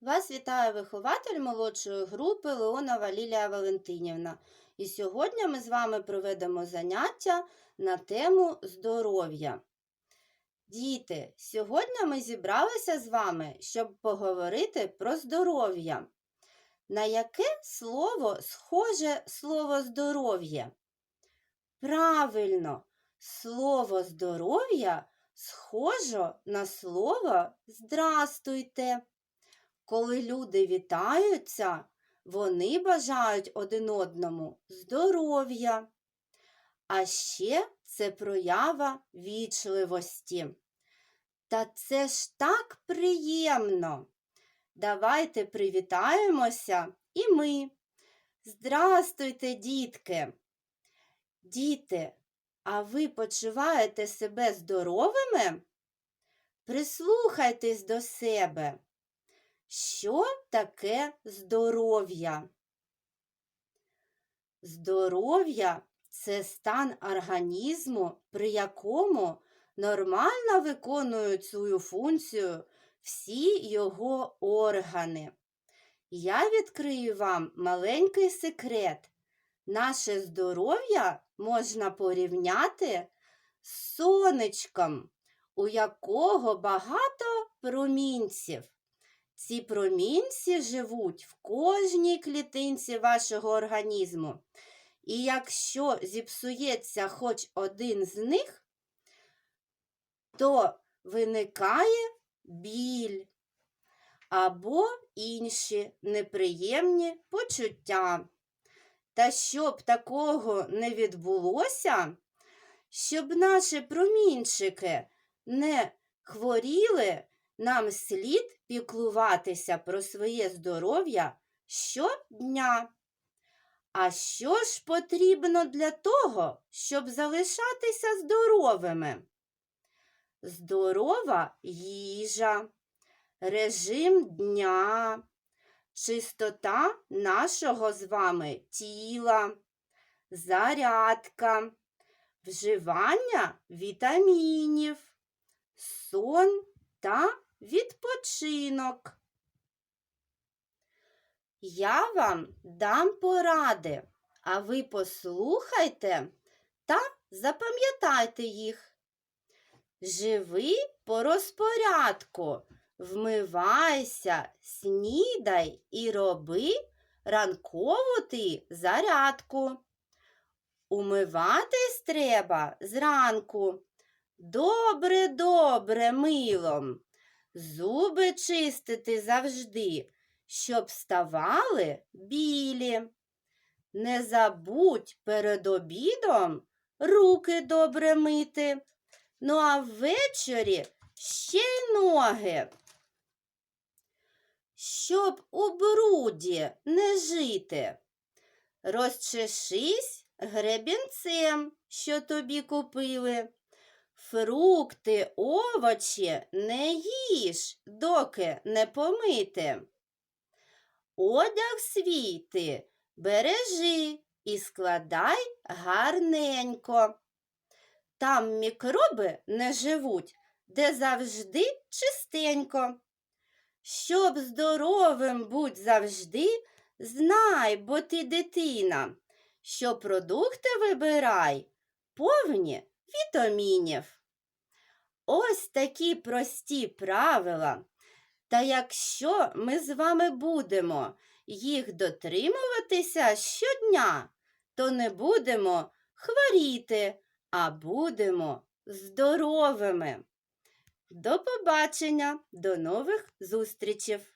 Вас вітає вихователь молодшої групи Леонова Лілія Валентинівна. І сьогодні ми з вами проведемо заняття на тему здоров'я. Діти, сьогодні ми зібралися з вами, щоб поговорити про здоров'я. На яке слово схоже слово здоров'я? Правильно, слово здоров'я схоже на слово здрастуйте. Коли люди вітаються, вони бажають один одному здоров'я. А ще це проява вічливості. Та це ж так приємно. Давайте привітаємося і ми. Здрастуйте, дітки. Діти, а ви почуваєте себе здоровими? Прислухайтесь до себе. Що таке здоров'я? Здоров'я це стан організму, при якому нормально виконують свою функцію всі його органи. Я відкрию вам маленький секрет. Наше здоров'я можна порівняти з сонечком, у якого багато промінців. Ці промінці живуть в кожній клітинці вашого організму. І якщо зіпсується хоч один з них, то виникає біль або інші неприємні почуття. Та щоб такого не відбулося, щоб наші промінчики не хворіли, нам слід піклуватися про своє здоров'я щодня. А що ж потрібно для того, щоб залишатися здоровими? Здорова їжа, режим дня, чистота нашого з вами тіла, зарядка, вживання вітамінів, сон та відпочинок. Я вам дам поради, а ви послухайте та запам'ятайте їх. Живи по розпорядку, вмивайся, снідай і роби ранкову ти зарядку. Умиватись треба зранку. Добре, добре милом. Зуби чистити завжди, щоб ставали білі. Не забудь перед обідом руки добре мити. Ну а ввечері ще й ноги. Щоб у бруді не жити. Розчешись гребінцем, що тобі купили. Фрукти, овочі не їж, доки не помити. Одяг свій ти бережи і складай гарненько. Там мікроби не живуть, де завжди чистенько. Щоб здоровим будь завжди, знай, бо ти дитина, що продукти вибирай повні вітамінів. Ось такі прості правила. Та якщо ми з вами будемо їх дотримуватися щодня, то не будемо хворіти, а будемо здоровими. До побачення, до нових зустрічей!